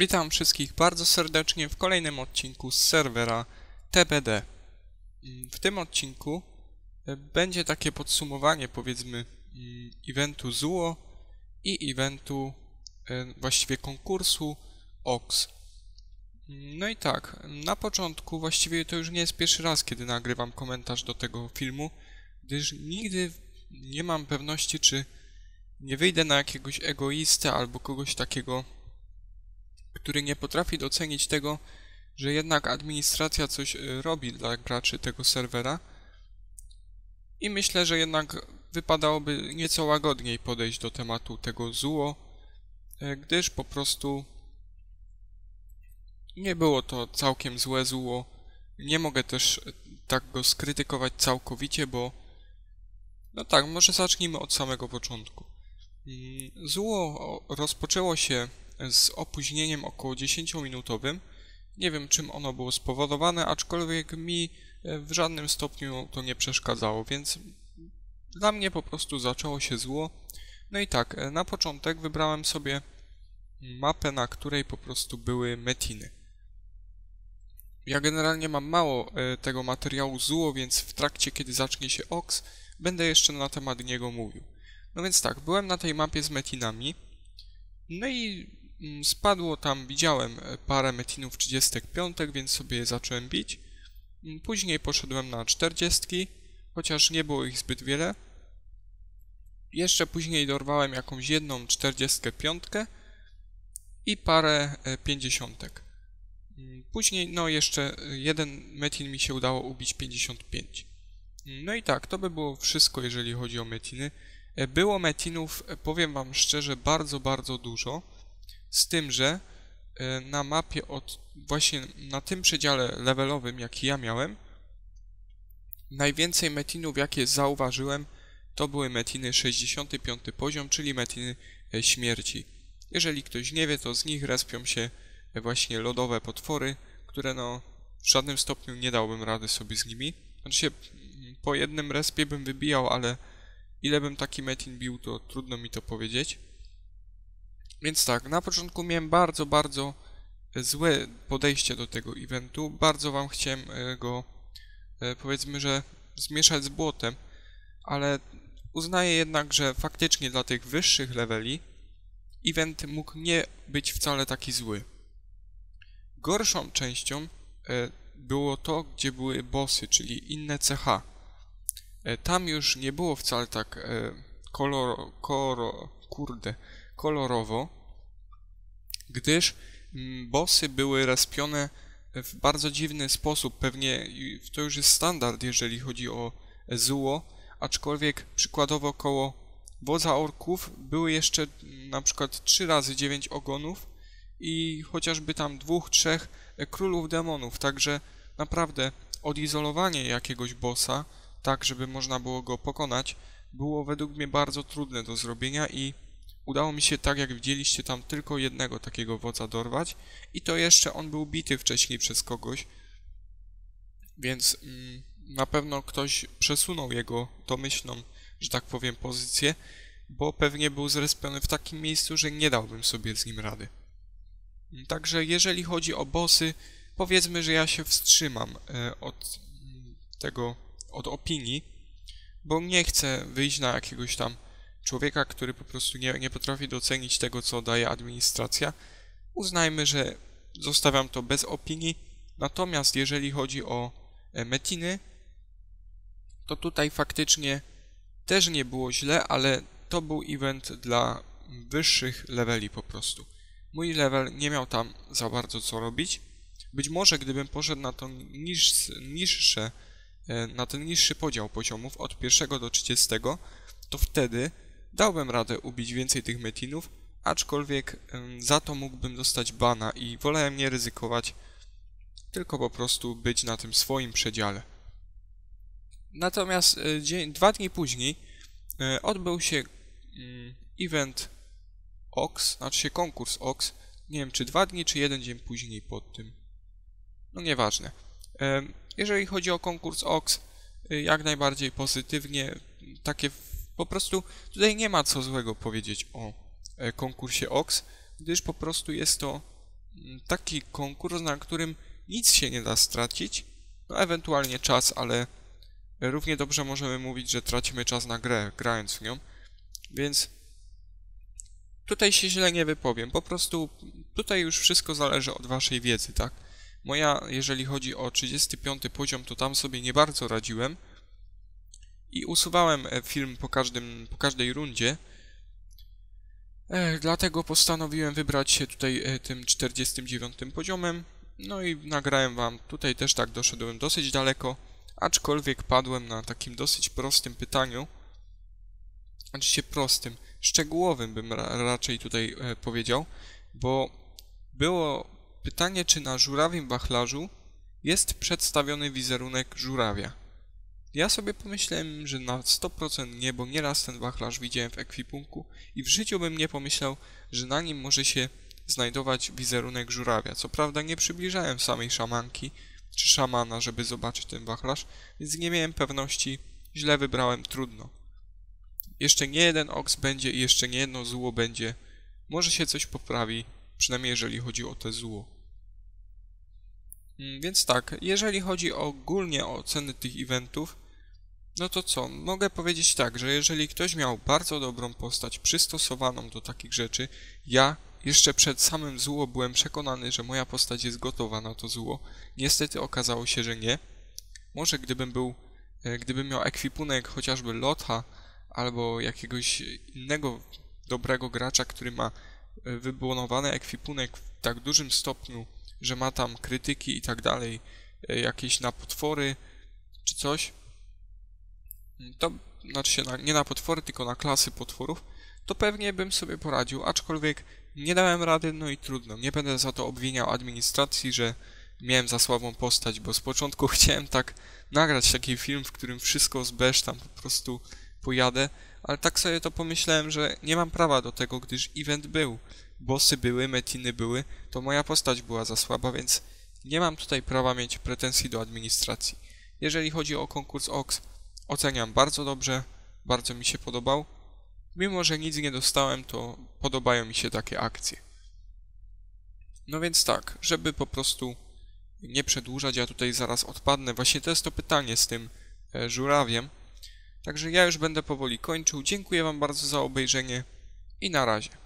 Witam wszystkich bardzo serdecznie w kolejnym odcinku z serwera TBD. W tym odcinku e, będzie takie podsumowanie, powiedzmy, mm, eventu ZUO i eventu, e, właściwie konkursu OX. No i tak, na początku, właściwie to już nie jest pierwszy raz, kiedy nagrywam komentarz do tego filmu, gdyż nigdy nie mam pewności, czy nie wyjdę na jakiegoś egoistę albo kogoś takiego, który nie potrafi docenić tego, że jednak administracja coś e, robi dla graczy tego serwera. I myślę, że jednak wypadałoby nieco łagodniej podejść do tematu tego ZUO, e, gdyż po prostu nie było to całkiem złe ZUO. Nie mogę też e, tak go skrytykować całkowicie, bo no tak, może zacznijmy od samego początku. Mm, ZUO rozpoczęło się z opóźnieniem około 10-minutowym. Nie wiem, czym ono było spowodowane, aczkolwiek mi e, w żadnym stopniu to nie przeszkadzało, więc dla mnie po prostu zaczęło się zło. No i tak, e, na początek wybrałem sobie mapę, na której po prostu były metiny. Ja generalnie mam mało e, tego materiału zło, więc w trakcie, kiedy zacznie się OX, będę jeszcze na temat niego mówił. No więc tak, byłem na tej mapie z metinami, no i spadło tam, widziałem e, parę metinów 35, więc sobie je zacząłem bić. Mm, później poszedłem na 40, chociaż nie było ich zbyt wiele. Jeszcze później dorwałem jakąś jedną 45 i parę 50. E, mm, później, no jeszcze e, jeden metin mi się udało ubić 55. No i tak, to by było wszystko, jeżeli chodzi o metiny. Było metinów, powiem wam szczerze, bardzo, bardzo dużo. Z tym, że e, na mapie od właśnie na tym przedziale levelowym, jaki ja miałem, najwięcej metinów, jakie zauważyłem, to były metiny 65 poziom, czyli metiny e, śmierci. Jeżeli ktoś nie wie, to z nich respią się e, właśnie lodowe potwory, które no w żadnym stopniu nie dałbym rady sobie z nimi. Znaczy się po jednym respie bym wybijał, ale ile bym taki metin bił, to trudno mi to powiedzieć. Więc tak, na początku miałem bardzo, bardzo złe podejście do tego eventu. Bardzo wam chciałem e, go, e, powiedzmy, że zmieszać z błotem, ale uznaję jednak, że faktycznie dla tych wyższych leveli event mógł nie być wcale taki zły. Gorszą częścią e, było to, gdzie były bossy, czyli inne CH. Tam już nie było wcale tak kolor, kolor, kurde, kolorowo, gdyż mm, bossy były respione w bardzo dziwny sposób. Pewnie to już jest standard, jeżeli chodzi o ZUO, aczkolwiek przykładowo koło wodza orków były jeszcze mm, na przykład 3 razy 9 ogonów i chociażby tam dwóch, trzech królów demonów, także naprawdę odizolowanie jakiegoś bossa, tak żeby można było go pokonać, było według mnie bardzo trudne do zrobienia i Udało mi się, tak jak widzieliście, tam tylko jednego takiego wodza dorwać i to jeszcze on był bity wcześniej przez kogoś, więc mm, na pewno ktoś przesunął jego domyślną, że tak powiem, pozycję, bo pewnie był zrespiony w takim miejscu, że nie dałbym sobie z nim rady. Także jeżeli chodzi o bossy, powiedzmy, że ja się wstrzymam e, od mm, tego, od opinii, bo nie chcę wyjść na jakiegoś tam człowieka, który po prostu nie, nie potrafi docenić tego, co daje administracja, uznajmy, że zostawiam to bez opinii. Natomiast jeżeli chodzi o e, metiny, to tutaj faktycznie też nie było źle, ale to był event dla wyższych leveli po prostu. Mój level nie miał tam za bardzo co robić. Być może gdybym poszedł na to niż, niższe, e, na ten niższy podział poziomów od pierwszego do 30, to wtedy Dałbym radę ubić więcej tych metinów, aczkolwiek za to mógłbym dostać bana i wolałem nie ryzykować, tylko po prostu być na tym swoim przedziale. Natomiast e, dzień, dwa dni później e, odbył się mm, event OX, znaczy się konkurs OX. Nie wiem, czy dwa dni, czy jeden dzień później pod tym. No nieważne. Jeżeli chodzi o konkurs OX, e, jak najbardziej pozytywnie. Takie po prostu tutaj nie ma co złego powiedzieć o e, konkursie OX, gdyż po prostu jest to mm, taki konkurs, na którym nic się nie da stracić, no ewentualnie czas, ale równie dobrze możemy mówić, że tracimy czas na grę, grając w nią, więc tutaj się źle nie wypowiem, po prostu tutaj już wszystko zależy od waszej wiedzy, tak? Moja, jeżeli chodzi o 35 poziom, to tam sobie nie bardzo radziłem i usuwałem e, film po, każdym, po każdej rundzie, e, dlatego postanowiłem wybrać się tutaj e, tym 49 poziomem, no i nagrałem wam, tutaj też tak doszedłem dosyć daleko, aczkolwiek padłem na takim dosyć prostym pytaniu, znaczy prostym, szczegółowym bym ra raczej tutaj powiedział, bo było pytanie, czy na żurawim wachlarzu jest przedstawiony wizerunek żurawia. Ja sobie pomyślałem, że na 100% nie, bo nieraz ten wachlarz widziałem w ekwipunku i w życiu bym nie pomyślał, że na nim może się znajdować wizerunek żurawia. Co prawda nie przybliżałem samej szamanki czy szamana, żeby zobaczyć ten wachlarz, więc nie miałem pewności, źle wybrałem, trudno. Jeszcze nie jeden oks będzie i jeszcze nie jedno zło będzie. Może się coś poprawi, przynajmniej jeżeli chodzi o te zło. Mm, więc tak, jeżeli chodzi ogólnie o ceny tych eventów, no to co, mogę powiedzieć tak, że jeżeli ktoś miał bardzo dobrą postać przystosowaną do takich rzeczy, ja jeszcze przed samym zło byłem przekonany, że moja postać jest gotowa na to zło. Niestety okazało się, że nie. Może gdybym był, e, gdybym miał ekwipunek chociażby Lotha albo jakiegoś innego dobrego gracza, który ma e, wybłonowany ekwipunek w tak dużym stopniu, że ma tam krytyki i tak dalej, e, jakieś na potwory czy coś, to znaczy się na, nie na potwory, tylko na klasy potworów, to pewnie bym sobie poradził, aczkolwiek nie dałem rady, no i trudno. Nie będę za to obwiniał administracji, że miałem za słabą postać, bo z początku chciałem tak nagrać taki film, w którym wszystko zbesztam, po prostu pojadę, ale tak sobie to pomyślałem, że nie mam prawa do tego, gdyż event był. Bossy były, metiny były, to moja postać była za słaba, więc nie mam tutaj prawa mieć pretensji do administracji. Jeżeli chodzi o konkurs OX, oceniam bardzo dobrze, bardzo mi się podobał. Mimo, że nic nie dostałem, to podobają mi się takie akcje. No więc tak, żeby po prostu nie przedłużać, ja tutaj zaraz odpadnę. Właśnie to jest to pytanie z tym e, żurawiem. Także ja już będę powoli kończył. Dziękuję Wam bardzo za obejrzenie i na razie.